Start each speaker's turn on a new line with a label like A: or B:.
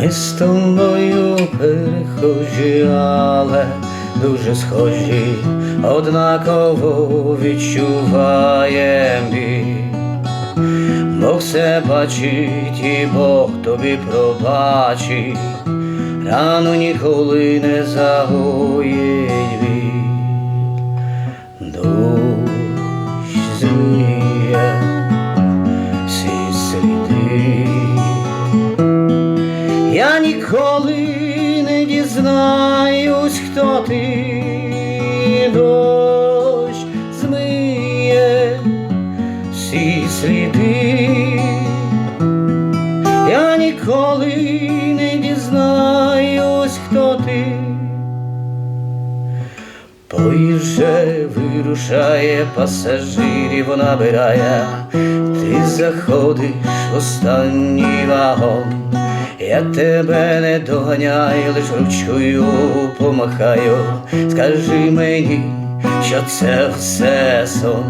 A: Ми з тобою перехожі, але дуже схожі, однаково відчуваєм біль. Бог все бачить і Бог тобі пробачить, рану ніколи не загоїть ніколи не дізнаюсь, хто ти дощ змиє всі сліди. Я ніколи не дізнаюсь, хто ти. Поїзд вже вирушає, пасажирів набирає, ти заходиш в останній вагон. Я тебе не доганяю, лиш ручкою помахаю. Скажи мені, що це все сон.